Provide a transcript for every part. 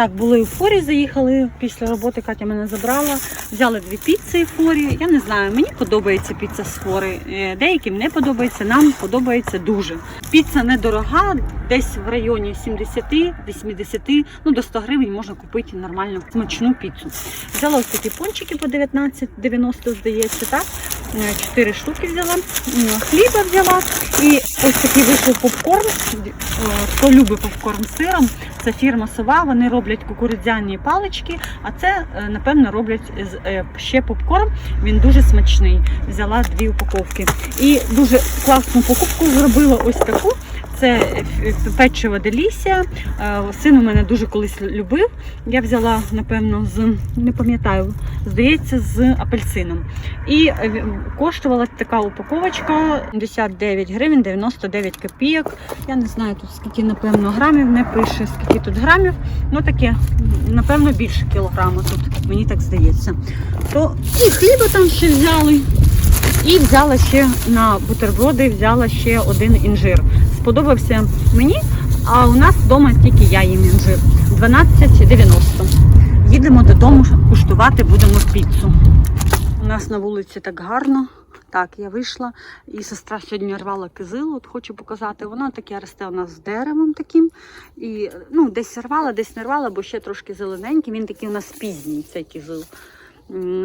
Так, були у форі, заїхали після роботи. Катя мене забрала. Взяли дві піци форі. Я не знаю, мені подобається піца з фори. Е, Деяким не подобається, нам подобається дуже. Піца недорога, десь в районі 70-80, ну до 100 гривень можна купити нормальну смачну піцу. Взяла ось такі пончики по 19,90, здається, так? Е, Чотири штуки взяла, хліба взяла і ось такий вийшов попкорн. Е, Хто любить попкорн з сиром, це фірма Сова. Вони роблять кукурудзяні палички, а це, е, напевно, роблять е, ще попкорн. Він дуже смачний. Взяла дві упаковки. І дуже класну покупку зробила ось таку. Це е, печиво Делісія. Е, Син у мене дуже колись любив. Я взяла, напевно, з не пам'ятаю, здається, з апельсином. І е, коштувала така упаковочка 59 гривень 99 копійок. Я не знаю тут скільки, напевно, грамів, не пише, скільки тут грамів. Ну таке, напевно, більше кілограма тут, мені так здається. То і хліба там ще взяли. І взяла ще на бутерброди, взяла ще один інжир. Сподобався мені, а у нас вдома тільки я їм інжир. 12,90. Їдемо додому куштувати будемо піцу. У нас на вулиці так гарно. Так, я вийшла, і сестра сьогодні рвала кизилу, от хочу показати. Вона таке росте у нас з деревом таким. І ну, десь рвала, десь не рвала, бо ще трошки зелененький. Він такий у нас пізній, цей кизил.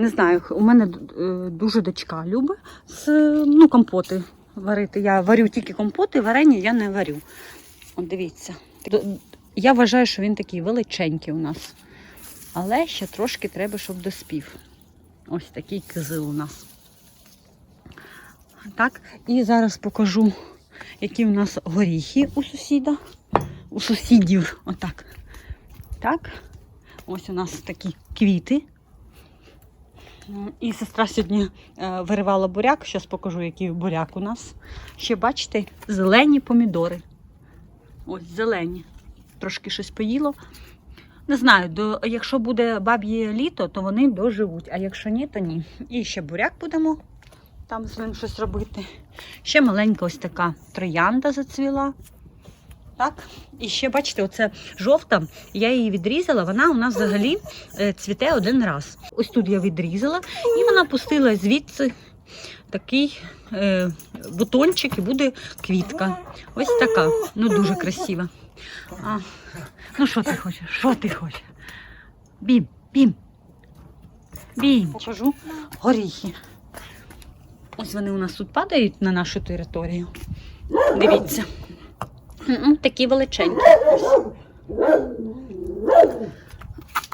Не знаю, у мене е, дуже дочка любить з, ну, компоти варити. Я варю тільки компоти, варення я не варю. От дивіться. Я вважаю, що він такий величенький у нас. Але ще трошки треба, щоб доспів. Ось такий кизил у нас. Так, і зараз покажу, які у нас горіхи у сусіда. У сусідів. Отак. Так. Ось у нас такі квіти. І сестра сьогодні е, виривала буряк. Зараз покажу, який буряк у нас. Ще бачите, зелені помідори. Ось зелені. Трошки щось поїло. Не знаю, до, якщо буде баб'є літо, то вони доживуть, а якщо ні, то ні. І ще буряк будемо там з ним щось робити. Ще маленька ось така троянда зацвіла. Так, і ще, бачите, оце жовта, я її відрізала, вона у нас взагалі е, цвіте один раз. Ось тут я відрізала, і вона пустила звідси такий е, бутончик і буде квітка. Ось така. Ну, дуже красива. А, ну, що ти хочеш? Що ти хочеш? Бім, бім. Бім. Покажу горіхи. Ось вони у нас тут падають на нашу територію. Дивіться. Такі величенькі.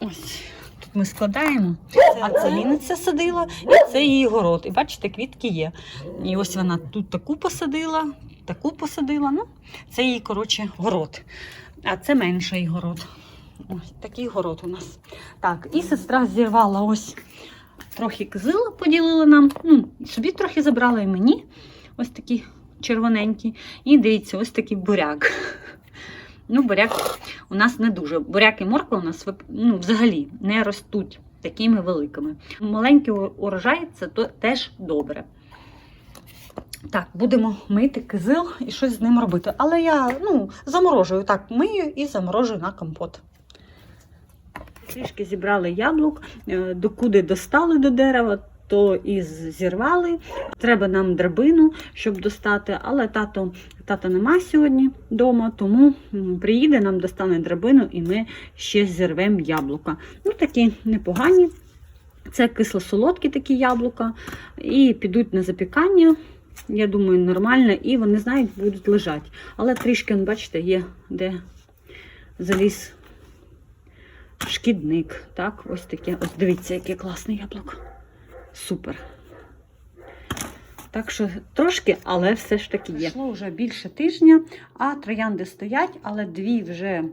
Ось. Тут ми складаємо. А це Ліниця садила, і це її город. І бачите, квітки є. І ось вона тут таку посадила, таку посадила. Ну, це її, коротше, город. А це менший город. Ось такий город у нас. Так, і сестра зірвала ось трохи кизила, поділила нам. Ну, собі трохи забрала і мені. Ось такі червоненькі. І дивіться, ось такий буряк. Ну, буряк у нас не дуже. Буряк і морква у нас ну, взагалі не ростуть такими великими. Маленький урожай це то теж добре. Так, будемо мити кизил і щось з ним робити. Але я ну, заморожую так, мию і заморожую на компот. Трішки зібрали яблук, е, докуди достали до дерева, то і зірвали. Треба нам драбину, щоб достати, але тато, тата нема сьогодні вдома, тому приїде, нам достане драбину і ми ще зірвемо яблука. Ну, такі непогані. Це кисло-солодкі такі яблука, і підуть на запікання. Я думаю, нормально, і вони знають, будуть лежати. Але трішки, бачите, є де заліз шкідник. Так, ось таке. Ось дивіться, яке класне яблуко. Супер. Так що трошки, але все ж таки є. Пройшло вже більше тижня, а троянди стоять, але дві вже е,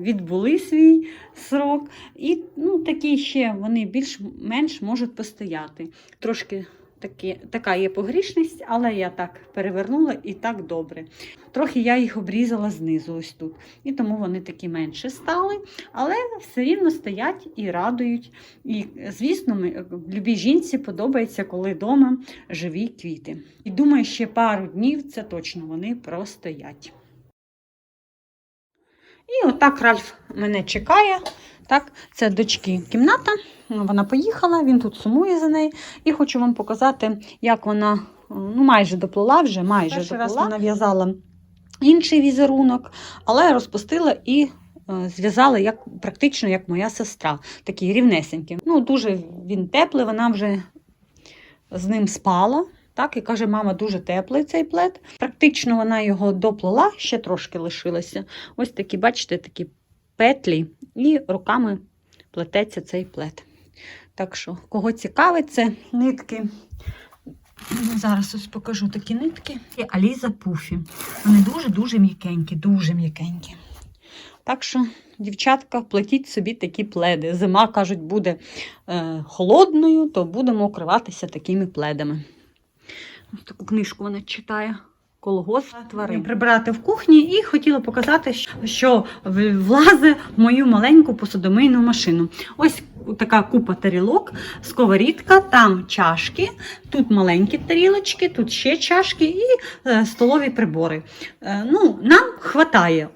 відбули свій срок. І ну, такі ще вони більш-менш можуть постояти. Трошки такі, така є погрішність, але я так перевернула і так добре. Трохи я їх обрізала знизу, ось тут. І тому вони такі менше стали, але все рівно стоять і радують. І, звісно, ми, любій жінці подобається, коли вдома живі квіти. І думаю, ще пару днів це точно вони простоять. І отак Ральф мене чекає. Так, це дочки кімната. Вона поїхала, він тут сумує за нею. І хочу вам показати, як вона ну, майже доплила вже, майже Перший доплила. раз вона в'язала інший візерунок, але розпустила і е, зв'язала як, практично як моя сестра, такий рівнесенький. Ну, дуже він теплий, вона вже з ним спала. Так, і каже, мама, дуже теплий цей плед. Практично вона його доплела, ще трошки лишилося. Ось такі, бачите, такі петлі, і руками плететься цей плед. Так що, кого цікавить, це нитки. Ну, Зараз ось покажу такі нитки. І Аліза Пуфі. Вони дуже-дуже м'якенькі, дуже м'якенькі. Так що, дівчатка, плетіть собі такі пледи. Зима, кажуть, буде е, холодною, то будемо укриватися такими пледами. Ось таку книжку вона читає. Колгосп тварин. Прибирати в кухні і хотіла показати, що в- влазить в мою маленьку посудомийну машину. Ось така купа тарілок, сковорідка, там чашки, тут маленькі тарілочки, тут ще чашки і е, столові прибори. Е, ну, нам хватає.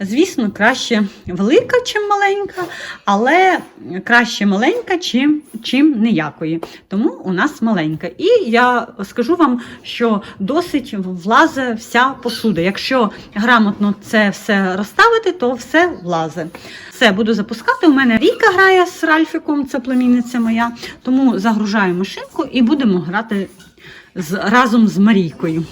Звісно, краще велика, чим маленька, але краще маленька, чим, чим ніякої. Тому у нас маленька. І я скажу вам, що досить влазить вся посуда. Якщо грамотно це все розставити, то все влазить. Все, буду запускати. У мене Ріка грає з Ральфіком, це племінниця моя. Тому загружаю машинку і будемо грати з, разом з Марійкою.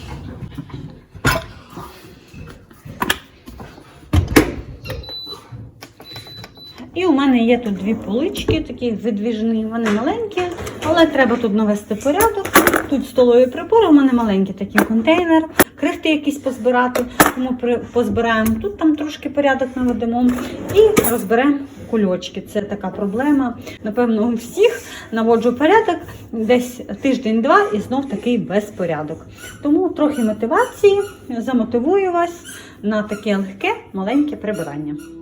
І у мене є тут дві полички, такі видвіжні, вони маленькі, але треба тут навести порядок. Тут столові прибори, у мене маленький такий контейнер, крихти якісь позбирати, тому позбираємо. Тут там трошки порядок наведемо і розберемо кульочки. Це така проблема. Напевно, у всіх наводжу порядок десь тиждень-два і знов такий безпорядок. Тому трохи мотивації, замотивую вас на таке легке маленьке прибирання.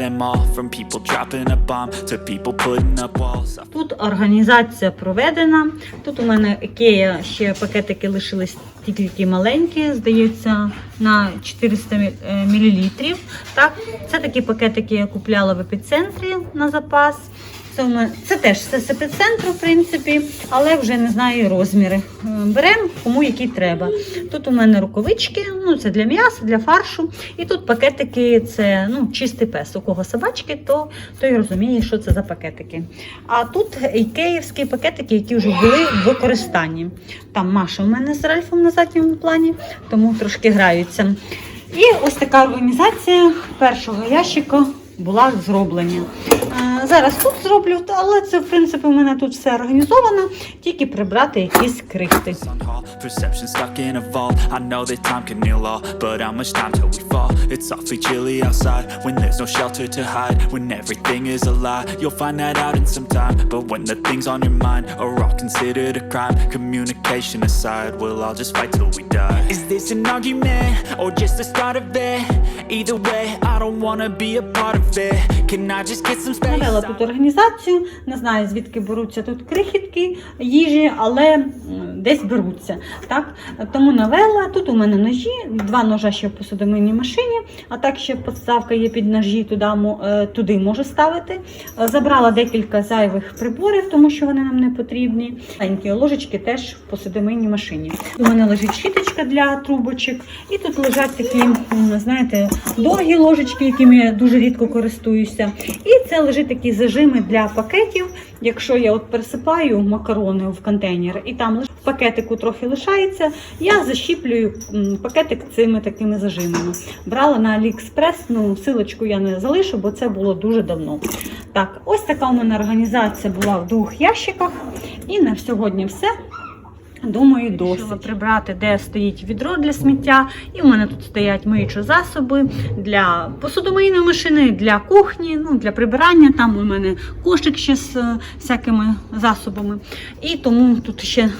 Them all. From people dropping a bomb to people putting up walls. Тут організація проведена. Тут у мене Ікея ще пакетики лишились тільки маленькі, здається, на 400 мл. Так, це такі пакетики я купляла в епіцентрі на запас. Це, у мене, це теж все з в принципі, але вже не знаю розміри. Е, Беремо кому які треба. Тут у мене рукавички, ну це для м'яса, для фаршу. І тут пакетики це ну, чистий пес. У кого собачки, то той розуміє, що це за пакетики. А тут ікеївські пакетики, які вже були в використанні. Там Маша у мене з Ральфом на задньому плані, тому трошки граються. І ось така організація першого ящика була зроблена. Е, Зараз тут зроблю, але це в принципі у мене тут все організовано, тільки прибрати якісь крихти. Is this an argument or just the start of it? Either way, I don't wanna be a part of it. Can I just get some space? Навела тут організацію, не знаю звідки беруться тут крихітки їжі, але десь беруться. Так? Тому навела. Тут у мене ножі, два ножа ще в посудомийній машині, а так ще подставка є під ножі, туди, е, туди можу ставити. Е, Забрала декілька зайвих приборів, тому що вони нам не потрібні. Маленькі ложечки теж в посудомийній машині. У мене лежить щіточка для трубочок, і тут лежать такі, знаєте, довгі ложечки, якими я дуже рідко користуюся. І це лежить такі зажими для пакетів. Якщо я от пересипаю макарони в контейнер, і там пакетику трохи лишається, я защіплюю пакетик цими такими зажимами. Брала на AliExpress, ну силочку я не залишу, бо це було дуже давно. Так, ось така у мене організація була в двох ящиках. І на сьогодні все. Думаю, досить прибрати, де стоїть відро для сміття. І в мене тут стоять миючі засоби для посудомийної машини, для кухні, ну для прибирання. Там у мене кошик ще з е, всякими засобами. І тому тут ще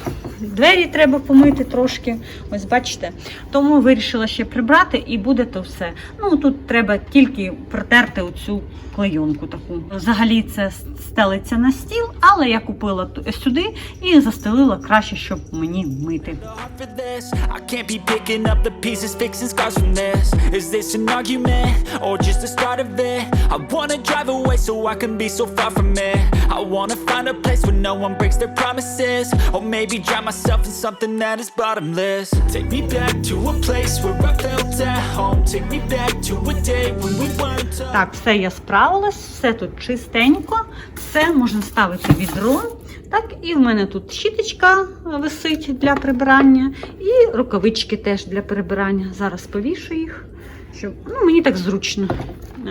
двері треба помити трошки. Ось бачите. Тому вирішила ще прибрати і буде то все. Ну тут треба тільки протерти оцю клейонку таку. Взагалі це стелиться на стіл, але я купила сюди і застелила краще, щоб мені мити. heart for this I can't be picking up the pieces, fixing scars from this Is this an argument, or just the start of it? I wanna drive away so I can be so far from it I wanna find a place where no one breaks their promises Or maybe drown myself in something that is bottomless Take me back to a place where I felt at home Take me back to a day when we weren't alone Так, все я справилась, все тут чистенько, все можна ставити відро. Так, і в мене тут щіточка висить для прибирання, і рукавички теж для прибирання. Зараз повішу їх, щоб ну, мені так зручно.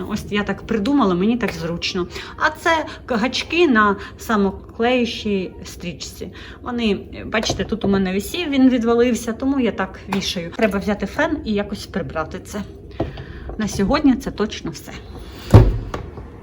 Ось я так придумала, мені так зручно. А це гачки на самоклеючій стрічці. Вони, бачите, тут у мене висів, він відвалився, тому я так вішаю. Треба взяти фен і якось прибрати це. На сьогодні це точно все.